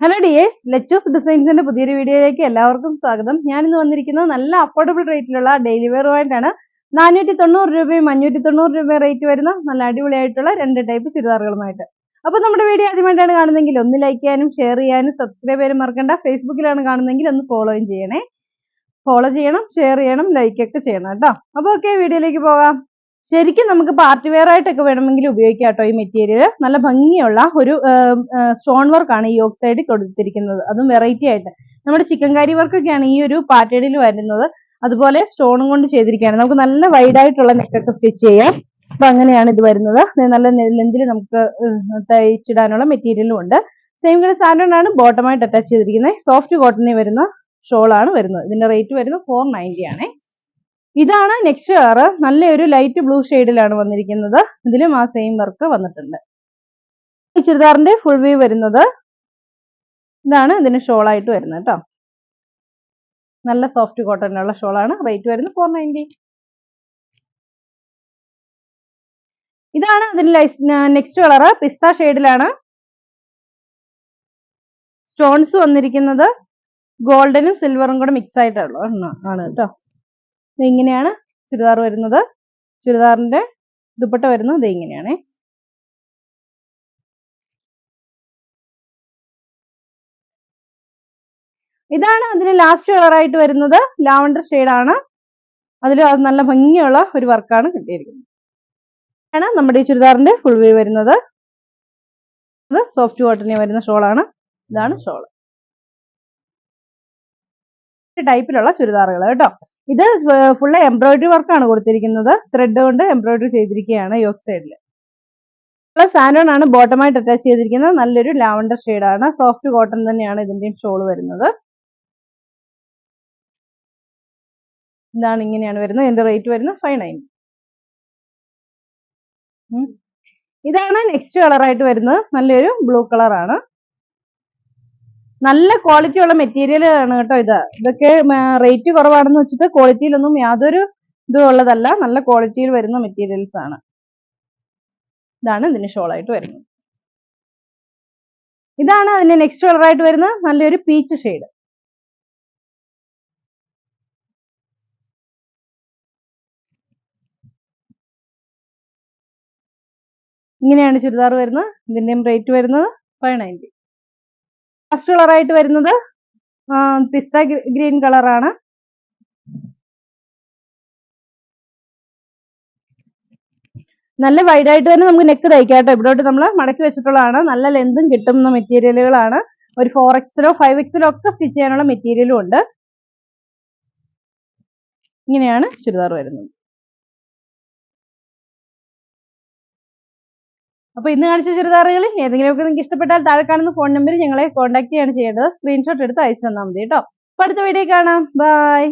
Hello dears Lechu's ഡിസൈൻസിന്റെ പുതിയൊരു വീഡിയോയിലേക്ക് എല്ലാവർക്കും സ്വാഗതം. ഞാൻ ഇന്ന് വന്നിരിക്കുന്നത് നല്ല അഫോർഡബിൾ റേറ്റിലുള്ള ഡെയിലി വെയർ വെയറുമായിട്ടാണ് നാനൂറ്റി തൊണ്ണൂറ് രൂപയും അഞ്ഞൂറ്റി തൊണ്ണൂറ് രൂപയും റേറ്റ് വരുന്ന നല്ല അടിപൊളിയായിട്ടുള്ള രണ്ട് ടൈപ്പ് ചുരിദാറുകളുമായിട്ട്. അപ്പോൾ നമ്മുടെ വീഡിയോ ആദ്യമായിട്ടാണ് കാണുന്നതെങ്കിൽ ഒന്ന് ലൈക്ക് ചെയ്യാനും ഷെയർ ചെയ്യാനും സബ്സ്ക്രൈബ് ചെയ്യാനും മറക്കണ്ട. ഫേസ്ബുക്കിലാണ് കാണുന്നതെങ്കിൽ ഒന്ന് ഫോളോയും ചെയ്യണേ. ഫോളോ ചെയ്യണം ഷെയർ ചെയ്യണം ലൈക്ക് ഒക്കെ ചെയ്യണം കേട്ടോ. അപ്പോൾ ഓക്കെ വീഡിയോയിലേക്ക് പോകാം. ശരിക്കും നമുക്ക് പാർട്ടി വെയർ ആയിട്ടൊക്കെ വേണമെങ്കിൽ ഉപയോഗിക്കാം കേട്ടോ ഈ മെറ്റീരിയൽ നല്ല ഭംഗിയുള്ള ഒരു സ്റ്റോൺ വർക്കാണ് ഈ ഓക്സൈഡ് കൊടുത്തിരിക്കുന്നത്. അതും വെറൈറ്റി ആയിട്ട്. നമ്മുടെ ചിക്കൻ കാരി വർക്കൊക്കെയാണ് ഈ ഒരു പാറ്റേണിൽ വരുന്നത്. അതുപോലെ സ്റ്റോണും കൊണ്ട് ചെയ്തിരിക്കുകയാണ്. നമുക്ക് നല്ല വൈഡ് ആയിട്ടുള്ള നെക്കൊക്കെ സ്റ്റിച്ച് ചെയ്യാം. അപ്പൊ അങ്ങനെയാണ് ഇത് വരുന്നത്. നല്ല ലെന്തിൽ നമുക്ക് തയ്ച്ചിടാനുള്ള മെറ്റീരിയലും ഉണ്ട്. സെയിം കളർ സാൻഡൺ ആണ് ബോട്ടമായിട്ട് അറ്റാച്ച് ചെയ്തിരിക്കുന്നത്. സോഫ്റ്റ് കോട്ടണിൽ വരുന്ന ഷോളാണ് വരുന്നത്. ഇതിന്റെ റേറ്റ് വരുന്നത് ഫോർ നയന്റി ആണ്. ഇതാണ് നെക്സ്റ്റ് കളർ നല്ലൊരു ലൈറ്റ് ബ്ലൂ ഷെയ്ഡിലാണ് വന്നിരിക്കുന്നത്. ഇതിലും ആ സെയിം വർക്ക് വന്നിട്ടുണ്ട്. ഈ ചുരിദാറിന്റെ ഫുൾ വ്യൂ വരുന്നത് ഇതാണ് ഇതിന് ഷോൾ ആയിട്ട് വരുന്നത് കേട്ടോ നല്ല സോഫ്റ്റ് കോട്ടണിലുള്ള ഷോളാണ് റേറ്റ് വരുന്നത് ഫോർ നയന്റി ഇതാണ് അതിന് നെക്സ്റ്റ് കളർ പിസ്ത ഷെയ്ഡിലാണ് സ്റ്റോൺസ് വന്നിരിക്കുന്നത്. ഗോൾഡനും സിൽവറും കൂടെ മിക്സ് ആയിട്ടുള്ള ആണ് കേട്ടോ ഇങ്ങനെയാണ് ചുരിദാർ വരുന്നത്. ചുരിദാറിന്റെ ദുപ്പട്ട വരുന്നത് ഇത് ഇങ്ങനെയാണ്. ഇതാണ് അതിന് ലാസ്റ്റ് കളറായിട്ട് വരുന്നത്. ലാവണ്ടർ ആണ്. അതിൽ അത് നല്ല ഭംഗിയുള്ള ഒരു വർക്കാണ് കിട്ടിയിരിക്കുന്നത്. ആണ് നമ്മുടെ ഈ ചുരിദാറിന്റെ ഫുൾ വ്യൂ വരുന്നത്. ഇത് സോഫ്റ്റ് കോട്ടണിൽ വരുന്ന ഷോളാണ് ഇതാണ് ഷോൾ ടൈപ്പിലുള്ള ചുരിദാറുകൾ കേട്ടോ. ഇത് ഫുള്ള് എംബ്രോയിഡറി വർക്കാണ് കൊടുത്തിരിക്കുന്നത്. ത്രെഡ് കൊണ്ട് എംബ്രോയിഡറി ചെയ്തിരിക്കുകയാണ് യോക്ക് സൈഡിൽ സാനോൺ ആണ് ബോട്ടമായിട്ട് അറ്റാച്ച് ചെയ്തിരിക്കുന്നത്. നല്ലൊരു ലാവണ്ടർ ആണ്. സോഫ്റ്റ് കോട്ടൺ തന്നെയാണ് ഇതിന്റെയും ഷോൾ വരുന്നത്. ഇതാണ് ഇങ്ങനെയാണ് വരുന്നത്. ഇതിന്റെ റേറ്റ് വരുന്നത് ഫൈവ് നയൻ ഇതാണ് നെക്സ്റ്റ് കളറായിട്ട് വരുന്നത്. നല്ലൊരു ബ്ലൂ കളറാണ് നല്ല ക്വാളിറ്റി ഉള്ള മെറ്റീരിയൽ ആണ് കേട്ടോ ഇത്. ഇതൊക്കെ റേറ്റ് കുറവാണെന്ന് വെച്ചിട്ട് ക്വാളിറ്റിയിലൊന്നും യാതൊരു ഇതും ഉള്ളതല്ല. നല്ല ക്വാളിറ്റിയിൽ വരുന്ന മെറ്റീരിയൽസ് ആണ്. ഇതാണ് ഇതിന് ഷോൾ ആയിട്ട് വരുന്നത്. ഇതാണ് അതിന്റെ നെക്സ്റ്റ് കളർ ആയിട്ട് വരുന്നത് നല്ലൊരു പീച്ച് ഷെയ്ഡ് ഇങ്ങനെയാണ് ചുരിദാർ വരുന്നത്. ഇതിന്റെയും റേറ്റ് വരുന്നത് ഫൈവ് നയന്റി ഫസ്റ്റ് കളറായിട്ട് വരുന്നത് പിസ്ത ഗ്രീൻ കളറാണ് നല്ല വൈഡ് ആയിട്ട് തന്നെ നമുക്ക് നെക്ക് തയ്ക്കാം കേട്ടോ. ഇവിടോട്ട് നമ്മൾ മടക്കി വെച്ചിട്ടുള്ളതാണ്. നല്ല ലെന്തും കിട്ടുന്ന മെറ്റീരിയലുകളാണ് ഒരു ഫോർ എക്സിലോ ഫൈവ് എക്സിലോ ഒക്കെ സ്റ്റിച്ച് ചെയ്യാനുള്ള മെറ്റീരിയലും ഉണ്ട്. ഇങ്ങനെയാണ് ചുരിദാർ വരുന്നത്. അപ്പോൾ ഇന്ന് കാണിച്ച ചുരിദാറുകളിൽ ഏതെങ്കിലുമൊക്കെ നിങ്ങൾക്ക് ഇഷ്ടപ്പെട്ടാൽ താഴെ കാണുന്ന ഫോൺ നമ്പറിൽ ഞങ്ങളെ കോൺടാക്ട് ചെയ്യാണ് ചെയ്യേണ്ടത്. സ്ക്രീൻഷോട്ട് എടുത്ത് അയച്ചു തന്നാൽ മതി കേട്ടോ. അപ്പോൾ അടുത്ത വീഡിയോ കാണാം. ബൈ